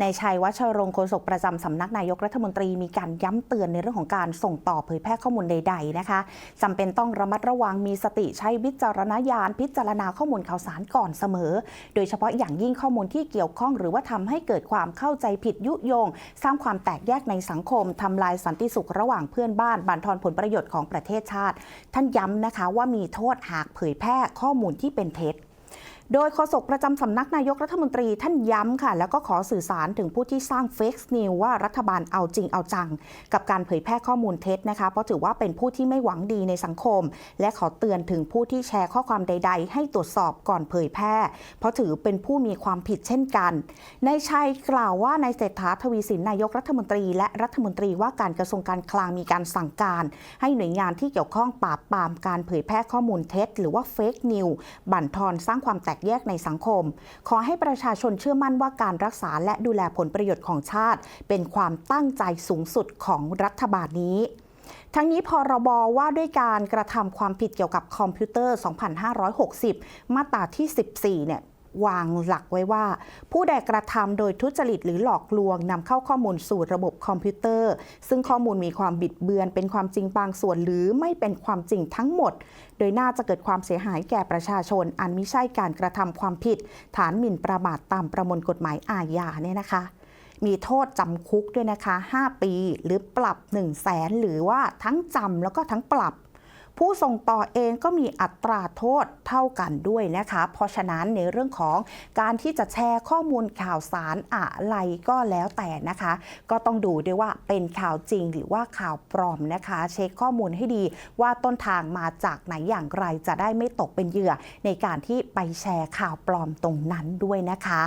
ในชัยวัชรงค์โฆษกประจำสำนักนายกรัฐมนตรีมีการย้ำเตือนในเรื่องของการส่งต่อเผยแพร่ข้อมูลใด ๆ นะคะจำเป็นต้องระมัดระวังมีสติใช้วิจารณญาณ พิจารณาข้อมูลข่าวสารก่อนเสมอ โดยเฉพาะอย่างยิ่งข้อมูลที่เกี่ยวข้อง หรือว่าทำให้เกิดความเข้าใจผิดยุยง สร้างความแตกแยกในสังคมทำลายสันติสุขระหว่างเพื่อนบ้านบั่นทอนผลประโยชน์ของประเทศชาติ ท่านย้ำนะคะว่ามีโทษหากเผยแพร่ข้อมูลที่เป็นเท็จ โดยโฆษกประจำสำนักนายกรัฐมนตรีท่านย้ำค่ะ แล้วก็ขอสื่อสารถึงผู้ที่สร้างเฟกซ์นิวว่ารัฐบาลเอาจริงเอาจัง กับการเผยแพร่ข้อมูลเท็จนะคะ เพราะถือว่าเป็นผู้ที่ไม่หวังดีในสังคม และขอเตือนถึงผู้ที่แชร์ข้อความใด ๆ ให้ตรวจสอบก่อนเผยแพร่ เพราะถือเป็นผู้มีความผิดเช่นกันในชัยกล่าวว่าในเศรษฐาทวีสินนายกรัฐมนตรี และรัฐมนตรีว่าการกระทรวงการคลังมีการสั่งการ ให้หน่วยงานที่เกี่ยวข้องปราบปรามการเผยแพร่ข้อมูลเท็จ หรือว่าเฟกนิวบั่นทอนสร้างความแตกแยกในสังคม ขอให้ประชาชนเชื่อมั่นว่าการรักษาและดูแลผลประโยชน์ของชาติ เป็นความตั้งใจสูงสุดของรัฐบาลนี้ทั้งนี้พรบว่าด้วยการกระทำความผิดเกี่ยวกับคอมพิวเตอร์ 2560 มาตราที่ 14 เนี่ย วางหลักไว้ว่า ผู้ใดกระทำโดยทุจริตหรือหลอกลวงนำเข้าข้อมูลสู่ระบบคอมพิวเตอร์ ซึ่งข้อมูลมีความบิดเบือน เป็นความจริงบางส่วนหรือไม่เป็นความจริงทั้งหมด โดยน่าจะเกิดความเสียหายแก่ประชาชน อันมิใช่การกระทำความผิด ฐานหมิ่นประมาทตามประมวลกฎหมายอาญาเนี่ยนะคะมีโทษจำคุกด้วยนะคะ 5 ปี หรือปรับ 1 0 0 0 0แสนหรือว่าทั้งจำแล้วก็ทั้งปรับ ผู้ส่งต่อเองก็มีอัตราโทษเท่ากันด้วยนะคะ เพราะฉะนั้นในเรื่องของการที่จะแชร์ข้อมูลข่าวสารอะไรก็แล้วแต่นะคะ ก็ต้องดูด้วยว่าเป็นข่าวจริงหรือว่าข่าวปลอมนะคะ เช็คข้อมูลให้ดีว่าต้นทางมาจากไหนอย่างไรจะได้ไม่ตกเป็นเหยื่อ ในการที่ไปแชร์ข่าวปลอมตรงนั้นด้วยนะคะ